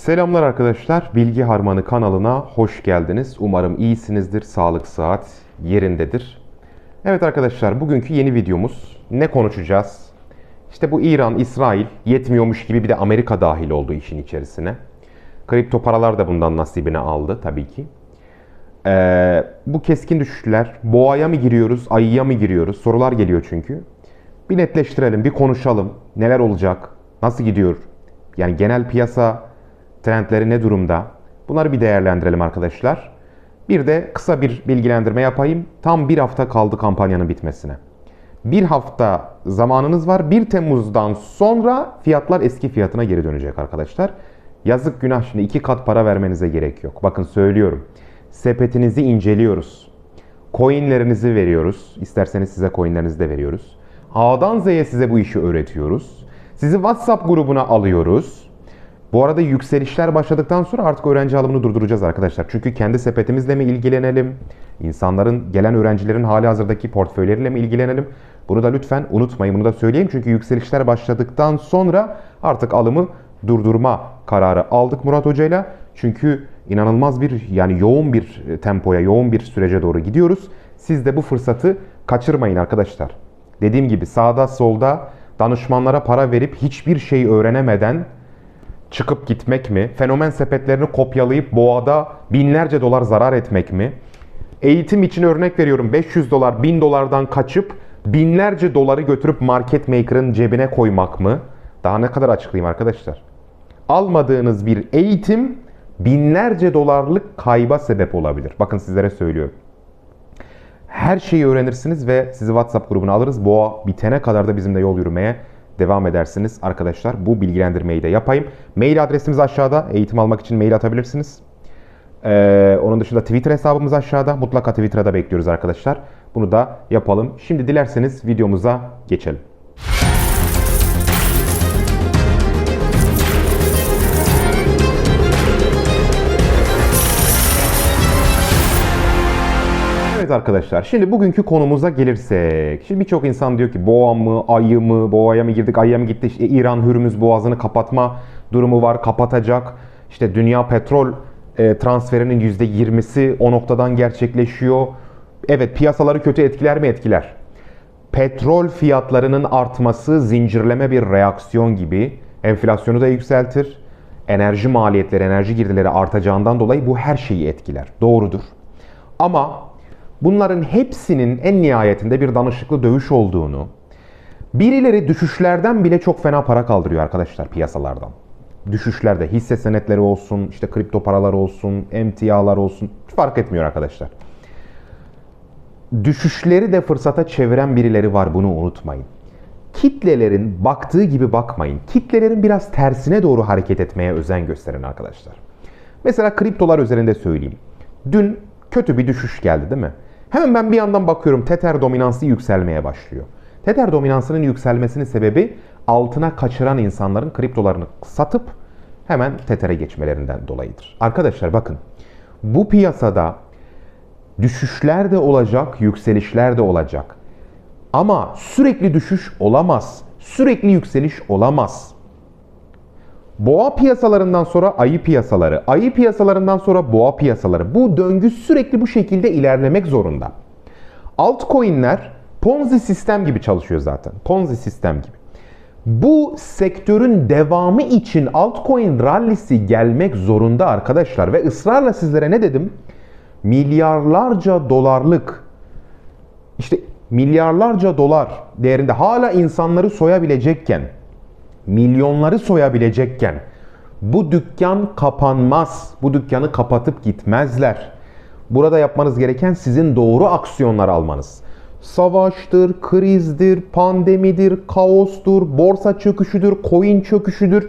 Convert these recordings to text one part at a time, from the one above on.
Selamlar arkadaşlar. Bilgi Harmanı kanalına hoş geldiniz. Umarım iyisinizdir. Sağlık, sıhhat yerindedir. Evet arkadaşlar, bugünkü yeni videomuz. Ne konuşacağız? İşte bu İran, İsrail yetmiyormuş gibi bir de Amerika dahil oldu işin içerisine. Kripto paralar da bundan nasibini aldı tabii ki. Ee, bu keskin düşüşler, boğaya mı giriyoruz, ayıya mı giriyoruz? Sorular geliyor çünkü. Bir netleştirelim, bir konuşalım. Neler olacak? Nasıl gidiyor? Yani genel piyasa trendleri ne durumda? Bunları bir değerlendirelim arkadaşlar. Bir de kısa bir bilgilendirme yapayım. Tam bir hafta kaldı kampanyanın bitmesine. Bir hafta zamanınız var. 1 Temmuz'dan sonra fiyatlar eski fiyatına geri dönecek arkadaşlar. Yazık günah şimdi iki kat para vermenize gerek yok. Bakın söylüyorum. Sepetinizi inceliyoruz. Coinlerinizi veriyoruz. İsterseniz size coinlerinizi de veriyoruz. A'dan Z'ye size bu işi öğretiyoruz. Sizi WhatsApp grubuna alıyoruz. Bu arada yükselişler başladıktan sonra artık öğrenci alımını durduracağız arkadaşlar. Çünkü kendi sepetimizle mi ilgilenelim? İnsanların, gelen öğrencilerin hali hazırdaki portföyleriyle mi ilgilenelim? Bunu da lütfen unutmayın. Bunu da söyleyeyim. Çünkü yükselişler başladıktan sonra artık alımı durdurma kararı aldık Murat Hoca'yla. Çünkü inanılmaz bir yani yoğun bir tempoya, yoğun bir sürece doğru gidiyoruz. Siz de bu fırsatı kaçırmayın arkadaşlar. Dediğim gibi sağda solda danışmanlara para verip hiçbir şey öğrenemeden çıkıp gitmek mi? Fenomen sepetlerini kopyalayıp boğada binlerce dolar zarar etmek mi? Eğitim için örnek veriyorum 500 dolar 1000 dolardan kaçıp binlerce doları götürüp market maker'ın cebine koymak mı? Daha ne kadar açıklayayım arkadaşlar? Almadığınız bir eğitim binlerce dolarlık kayba sebep olabilir. Bakın sizlere söylüyorum. Her şeyi öğrenirsiniz ve sizi WhatsApp grubuna alırız. Boğa bitene kadar da bizimle yol yürümeye devam edersiniz arkadaşlar. Bu bilgilendirmeyi de yapayım. Mail adresimiz aşağıda. Eğitim almak için mail atabilirsiniz. Ee, onun dışında Twitter hesabımız aşağıda. Mutlaka Twitter'a da bekliyoruz arkadaşlar. Bunu da yapalım. Şimdi dilerseniz videomuza geçelim. Evet arkadaşlar şimdi bugünkü konumuza gelirsek. Şimdi birçok insan diyor ki boğa mı, ayı mı, boğaya mı girdik, ayıya mı gitti? İşte İran Hürmüz boğazını kapatma durumu var, kapatacak. İşte dünya petrol e, transferinin %20'si o noktadan gerçekleşiyor. Evet piyasaları kötü etkiler mi? Etkiler. Petrol fiyatlarının artması zincirleme bir reaksiyon gibi enflasyonu da yükseltir. Enerji maliyetleri, enerji girdileri artacağından dolayı bu her şeyi etkiler. Doğrudur. Ama bunların hepsinin en nihayetinde bir danışıklı dövüş olduğunu, birileri düşüşlerden bile çok fena para kaldırıyor arkadaşlar piyasalardan. Düşüşlerde hisse senetleri olsun, işte kripto paralar olsun, emtialar olsun fark etmiyor arkadaşlar. Düşüşleri de fırsata çeviren birileri var bunu unutmayın. Kitlelerin baktığı gibi bakmayın. Kitlelerin biraz tersine doğru hareket etmeye özen gösterin arkadaşlar. Mesela kriptolar üzerinde söyleyeyim. Dün kötü bir düşüş geldi değil mi? Hemen ben bir yandan bakıyorum Tether dominansı yükselmeye başlıyor. Tether dominansının yükselmesinin sebebi altına kaçıran insanların kriptolarını satıp hemen Tether'e geçmelerinden dolayıdır. Arkadaşlar bakın bu piyasada düşüşler de olacak, yükselişler de olacak. Ama sürekli düşüş olamaz. Sürekli yükseliş olamaz. Boğa piyasalarından sonra ayı piyasaları, ayı piyasalarından sonra boğa piyasaları. Bu döngü sürekli bu şekilde ilerlemek zorunda. Altcoin'ler Ponzi sistem gibi çalışıyor zaten. Ponzi sistem gibi. Bu sektörün devamı için altcoin rallisi gelmek zorunda arkadaşlar ve ısrarla sizlere ne dedim? Milyarlarca dolarlık işte milyarlarca dolar değerinde hala insanları soyabilecekken milyonları soyabilecekken bu dükkan kapanmaz. Bu dükkanı kapatıp gitmezler. Burada yapmanız gereken sizin doğru aksiyonlar almanız. Savaştır, krizdir, pandemidir, kaostur, borsa çöküşüdür, coin çöküşüdür.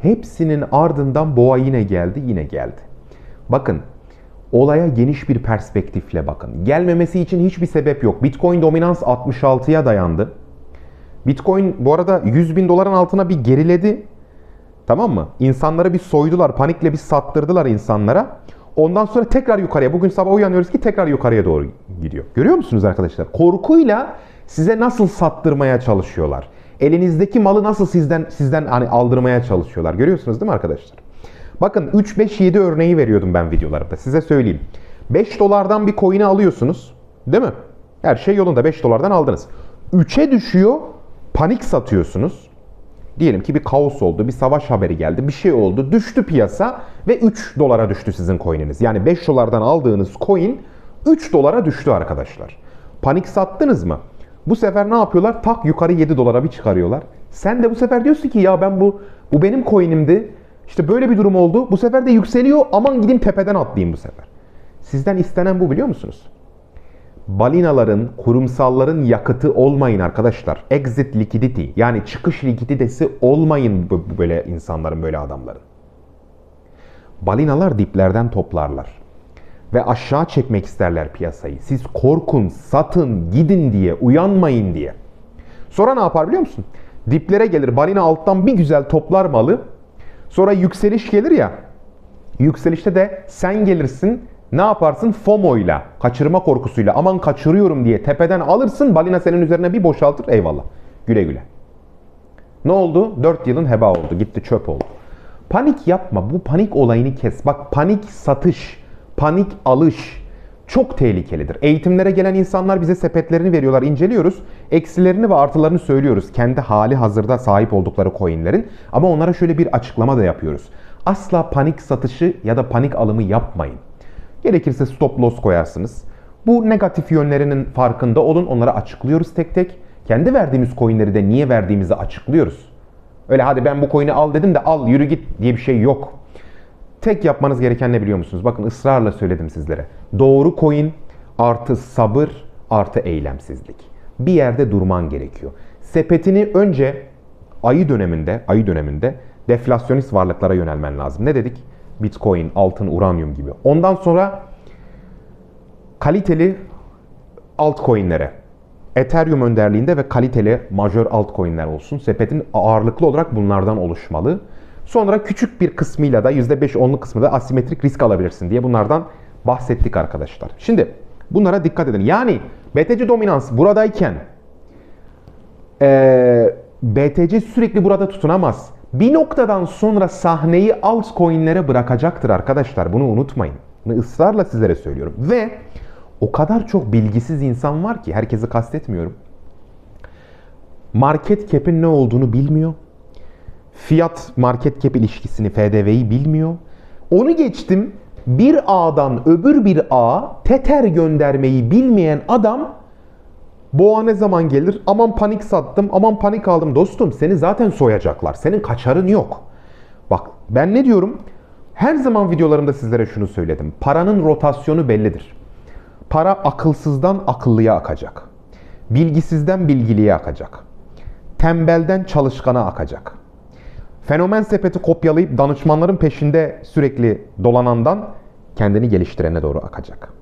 Hepsinin ardından boğa yine geldi, yine geldi. Bakın olaya geniş bir perspektifle bakın. Gelmemesi için hiçbir sebep yok. Bitcoin dominans 66'ya dayandı. Bitcoin bu arada 100 bin doların altına bir geriledi. Tamam mı? İnsanları bir soydular, panikle bir sattırdılar insanlara. Ondan sonra tekrar yukarıya. Bugün sabah uyanıyoruz ki tekrar yukarıya doğru gidiyor. Görüyor musunuz arkadaşlar? Korkuyla size nasıl sattırmaya çalışıyorlar. Elinizdeki malı nasıl sizden sizden hani aldırmaya çalışıyorlar. Görüyorsunuz değil mi arkadaşlar? Bakın 3, 5, 7 örneği veriyordum ben videolarımda. Size söyleyeyim. 5 dolardan bir coin'i alıyorsunuz. Değil mi? Her şey yolunda 5 dolardan aldınız. 3'e düşüyor. Panik satıyorsunuz. Diyelim ki bir kaos oldu, bir savaş haberi geldi, bir şey oldu, düştü piyasa ve 3 dolara düştü sizin coin'iniz. Yani 5 dolardan aldığınız coin 3 dolara düştü arkadaşlar. Panik sattınız mı? Bu sefer ne yapıyorlar? Tak yukarı 7 dolara bir çıkarıyorlar. Sen de bu sefer diyorsun ki ya ben bu bu benim coin'imdi. İşte böyle bir durum oldu. Bu sefer de yükseliyor. Aman gideyim tepeden atlayayım bu sefer. Sizden istenen bu biliyor musunuz? Balinaların, kurumsalların yakıtı olmayın arkadaşlar. Exit liquidity yani çıkış likiditesi olmayın böyle insanların, böyle adamların. Balinalar diplerden toplarlar. Ve aşağı çekmek isterler piyasayı. Siz korkun, satın, gidin diye, uyanmayın diye. Sonra ne yapar biliyor musun? Diplere gelir, balina alttan bir güzel toplar malı. Sonra yükseliş gelir ya, Yükselişte de sen gelirsin ne yaparsın? FOMO'yla, kaçırma korkusuyla aman kaçırıyorum diye tepeden alırsın. Balina senin üzerine bir boşaltır. Eyvallah. Güle güle. Ne oldu? 4 yılın heba oldu. Gitti çöp oldu. Panik yapma. Bu panik olayını kes. Bak panik satış, panik alış çok tehlikelidir. Eğitimlere gelen insanlar bize sepetlerini veriyorlar, inceliyoruz. Eksilerini ve artılarını söylüyoruz. Kendi hali hazırda sahip oldukları coinlerin. Ama onlara şöyle bir açıklama da yapıyoruz. Asla panik satışı ya da panik alımı yapmayın. Gerekirse stop loss koyarsınız. Bu negatif yönlerinin farkında olun. Onları açıklıyoruz tek tek. Kendi verdiğimiz coinleri de niye verdiğimizi açıklıyoruz. Öyle hadi ben bu coin'i al dedim de al yürü git diye bir şey yok. Tek yapmanız gereken ne biliyor musunuz? Bakın ısrarla söyledim sizlere. Doğru coin artı sabır artı eylemsizlik. Bir yerde durman gerekiyor. Sepetini önce ayı döneminde, ayı döneminde deflasyonist varlıklara yönelmen lazım. Ne dedik? Bitcoin, altın, uranyum gibi. Ondan sonra kaliteli altcoin'lere, Ethereum önderliğinde ve kaliteli majör altcoin'ler olsun. Sepetin ağırlıklı olarak bunlardan oluşmalı. Sonra küçük bir kısmıyla da %5-10'luk kısmı da asimetrik risk alabilirsin diye bunlardan bahsettik arkadaşlar. Şimdi bunlara dikkat edin. Yani BTC dominans buradayken eee, BTC sürekli burada tutunamaz. Bir noktadan sonra sahneyi altcoin'lere bırakacaktır arkadaşlar. Bunu unutmayın. Bunu ısrarla sizlere söylüyorum. Ve o kadar çok bilgisiz insan var ki herkesi kastetmiyorum. Market cap'in ne olduğunu bilmiyor. Fiyat market cap ilişkisini, FDV'yi bilmiyor. Onu geçtim. Bir ağdan öbür bir ağa teter göndermeyi bilmeyen adam Boğa ne zaman gelir? Aman panik sattım, aman panik aldım. Dostum seni zaten soyacaklar. Senin kaçarın yok. Bak ben ne diyorum? Her zaman videolarımda sizlere şunu söyledim. Paranın rotasyonu bellidir. Para akılsızdan akıllıya akacak. Bilgisizden bilgiliye akacak. Tembelden çalışkana akacak. Fenomen sepeti kopyalayıp danışmanların peşinde sürekli dolanandan kendini geliştirene doğru akacak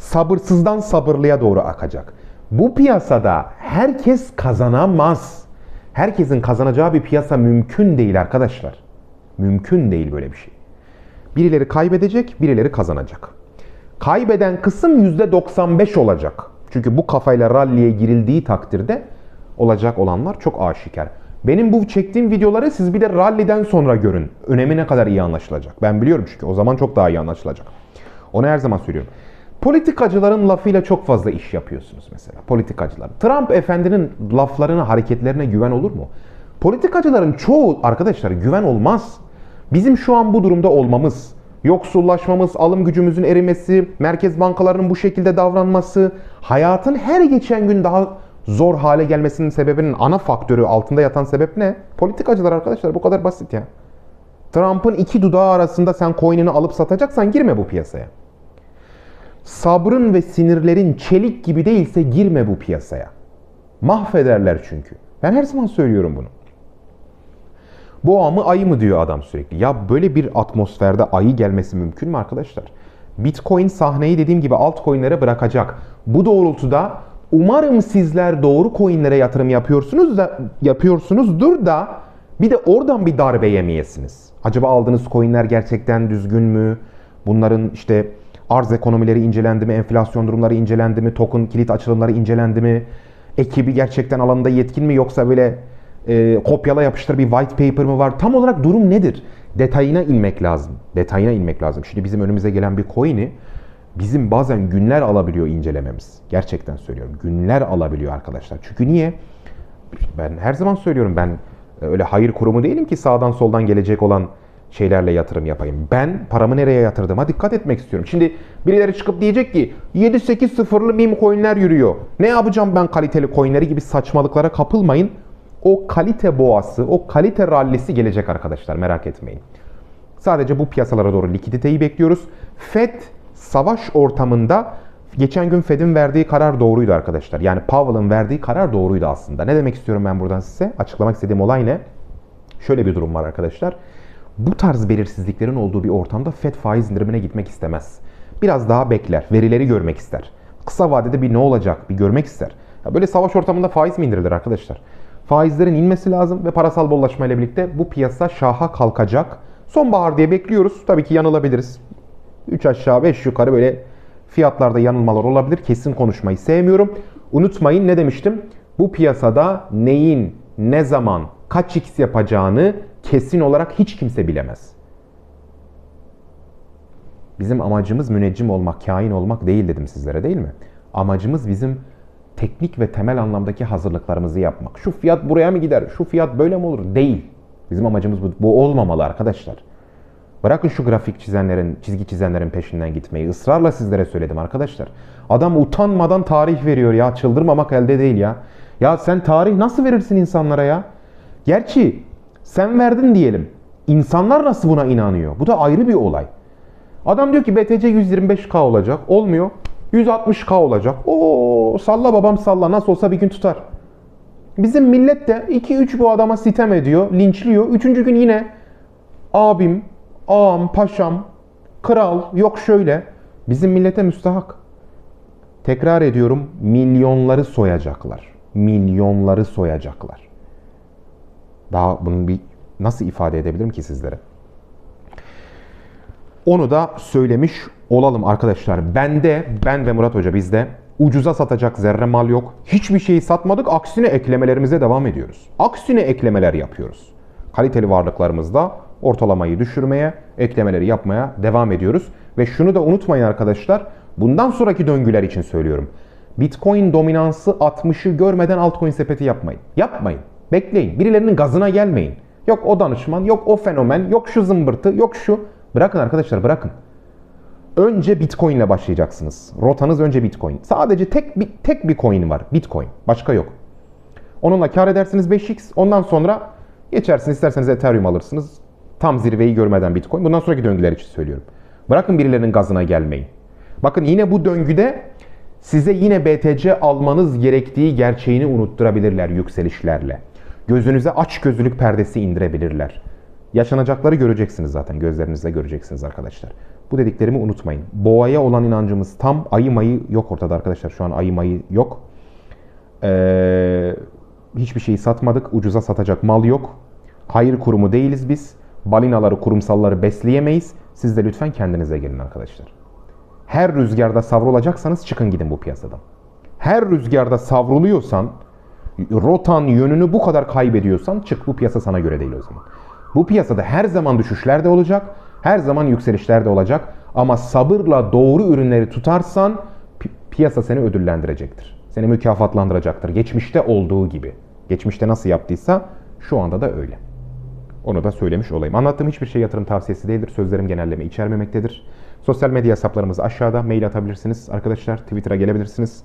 sabırsızdan sabırlıya doğru akacak. Bu piyasada herkes kazanamaz. Herkesin kazanacağı bir piyasa mümkün değil arkadaşlar. Mümkün değil böyle bir şey. Birileri kaybedecek, birileri kazanacak. Kaybeden kısım %95 olacak. Çünkü bu kafayla ralliye girildiği takdirde olacak olanlar çok aşikar. Benim bu çektiğim videoları siz bir de ralliden sonra görün. Önemi ne kadar iyi anlaşılacak. Ben biliyorum çünkü o zaman çok daha iyi anlaşılacak. Onu her zaman söylüyorum. Politikacıların lafıyla çok fazla iş yapıyorsunuz mesela. Politikacılar. Trump efendinin laflarına, hareketlerine güven olur mu? Politikacıların çoğu arkadaşlar güven olmaz. Bizim şu an bu durumda olmamız, yoksullaşmamız, alım gücümüzün erimesi, merkez bankalarının bu şekilde davranması, hayatın her geçen gün daha zor hale gelmesinin sebebinin ana faktörü altında yatan sebep ne? Politikacılar arkadaşlar bu kadar basit ya. Trump'ın iki dudağı arasında sen coin'ini alıp satacaksan girme bu piyasaya. Sabrın ve sinirlerin çelik gibi değilse girme bu piyasaya. Mahvederler çünkü. Ben her zaman söylüyorum bunu. Boğa mı ayı mı diyor adam sürekli. Ya böyle bir atmosferde ayı gelmesi mümkün mü arkadaşlar? Bitcoin sahneyi dediğim gibi altcoin'lere bırakacak. Bu doğrultuda umarım sizler doğru coin'lere yatırım yapıyorsunuz da yapıyorsunuzdur da bir de oradan bir darbe yemeyesiniz. Acaba aldığınız coin'ler gerçekten düzgün mü? Bunların işte arz ekonomileri incelendi mi? Enflasyon durumları incelendi mi? Token kilit açılımları incelendi mi? Ekibi gerçekten alanında yetkin mi yoksa böyle e, kopyala yapıştır bir white paper mı var? Tam olarak durum nedir? detayına inmek lazım. Detayına inmek lazım. Şimdi bizim önümüze gelen bir coin'i bizim bazen günler alabiliyor incelememiz. Gerçekten söylüyorum. Günler alabiliyor arkadaşlar. Çünkü niye? Ben her zaman söylüyorum ben öyle hayır kurumu değilim ki sağdan soldan gelecek olan şeylerle yatırım yapayım. Ben paramı nereye yatırdığıma dikkat etmek istiyorum. Şimdi birileri çıkıp diyecek ki 7-8 sıfırlı meme coinler yürüyor. Ne yapacağım ben kaliteli coinleri gibi saçmalıklara kapılmayın. O kalite boğası, o kalite rallisi gelecek arkadaşlar merak etmeyin. Sadece bu piyasalara doğru likiditeyi bekliyoruz. Fed savaş ortamında geçen gün Fed'in verdiği karar doğruydu arkadaşlar. Yani Powell'ın verdiği karar doğruydu aslında. Ne demek istiyorum ben buradan size? Açıklamak istediğim olay ne? Şöyle bir durum var arkadaşlar. Bu tarz belirsizliklerin olduğu bir ortamda Fed faiz indirimine gitmek istemez. Biraz daha bekler, verileri görmek ister. Kısa vadede bir ne olacak bir görmek ister. Ya böyle savaş ortamında faiz mi indirilir arkadaşlar? Faizlerin inmesi lazım ve parasal bollaşma ile birlikte bu piyasa şaha kalkacak. Sonbahar diye bekliyoruz. Tabii ki yanılabiliriz. 3 aşağı 5 yukarı böyle fiyatlarda yanılmalar olabilir. Kesin konuşmayı sevmiyorum. Unutmayın ne demiştim? Bu piyasada neyin, ne zaman, kaç x yapacağını kesin olarak hiç kimse bilemez. Bizim amacımız müneccim olmak, kain olmak değil dedim sizlere değil mi? Amacımız bizim teknik ve temel anlamdaki hazırlıklarımızı yapmak. Şu fiyat buraya mı gider? Şu fiyat böyle mi olur? Değil. Bizim amacımız bu. Bu olmamalı arkadaşlar. Bırakın şu grafik çizenlerin, çizgi çizenlerin peşinden gitmeyi. Israrla sizlere söyledim arkadaşlar. Adam utanmadan tarih veriyor ya. Çıldırmamak elde değil ya. Ya sen tarih nasıl verirsin insanlara ya? Gerçi sen verdin diyelim. İnsanlar nasıl buna inanıyor? Bu da ayrı bir olay. Adam diyor ki BTC 125k olacak. Olmuyor. 160k olacak. Oo salla babam salla nasıl olsa bir gün tutar. Bizim millet de 2-3 bu adama sitem ediyor, linçliyor. Üçüncü gün yine abim, ağam, paşam, kral, yok şöyle. Bizim millete müstahak. Tekrar ediyorum milyonları soyacaklar. Milyonları soyacaklar. Daha bunu bir nasıl ifade edebilirim ki sizlere? Onu da söylemiş olalım arkadaşlar. Bende, ben ve Murat Hoca bizde ucuza satacak zerre mal yok. Hiçbir şeyi satmadık. Aksine eklemelerimize devam ediyoruz. Aksine eklemeler yapıyoruz. Kaliteli varlıklarımızda ortalamayı düşürmeye, eklemeleri yapmaya devam ediyoruz. Ve şunu da unutmayın arkadaşlar. Bundan sonraki döngüler için söylüyorum. Bitcoin dominansı 60'ı görmeden altcoin sepeti yapmayın. Yapmayın. Bekleyin. Birilerinin gazına gelmeyin. Yok o danışman, yok o fenomen, yok şu zımbırtı, yok şu. Bırakın arkadaşlar bırakın. Önce Bitcoin ile başlayacaksınız. Rotanız önce Bitcoin. Sadece tek bir, tek bir coin var. Bitcoin. Başka yok. Onunla kar edersiniz 5x. Ondan sonra geçersiniz isterseniz Ethereum alırsınız. Tam zirveyi görmeden Bitcoin. Bundan sonraki döngüler için söylüyorum. Bırakın birilerinin gazına gelmeyin. Bakın yine bu döngüde size yine BTC almanız gerektiği gerçeğini unutturabilirler yükselişlerle. Gözünüze aç gözlülük perdesi indirebilirler. Yaşanacakları göreceksiniz zaten. Gözlerinizle göreceksiniz arkadaşlar. Bu dediklerimi unutmayın. Boğaya olan inancımız tam. Ayı mayı yok ortada arkadaşlar. Şu an ayı mayı yok. Ee, hiçbir şeyi satmadık. Ucuza satacak mal yok. Hayır kurumu değiliz biz. Balinaları, kurumsalları besleyemeyiz. Siz de lütfen kendinize gelin arkadaşlar. Her rüzgarda savrulacaksanız çıkın gidin bu piyasadan. Her rüzgarda savruluyorsan, rotan yönünü bu kadar kaybediyorsan çık bu piyasa sana göre değil o zaman. Bu piyasada her zaman düşüşler de olacak, her zaman yükselişler de olacak. Ama sabırla doğru ürünleri tutarsan pi- piyasa seni ödüllendirecektir. Seni mükafatlandıracaktır. Geçmişte olduğu gibi. Geçmişte nasıl yaptıysa şu anda da öyle. Onu da söylemiş olayım. Anlattığım hiçbir şey yatırım tavsiyesi değildir. Sözlerim genelleme içermemektedir. Sosyal medya hesaplarımız aşağıda. Mail atabilirsiniz. Arkadaşlar Twitter'a gelebilirsiniz.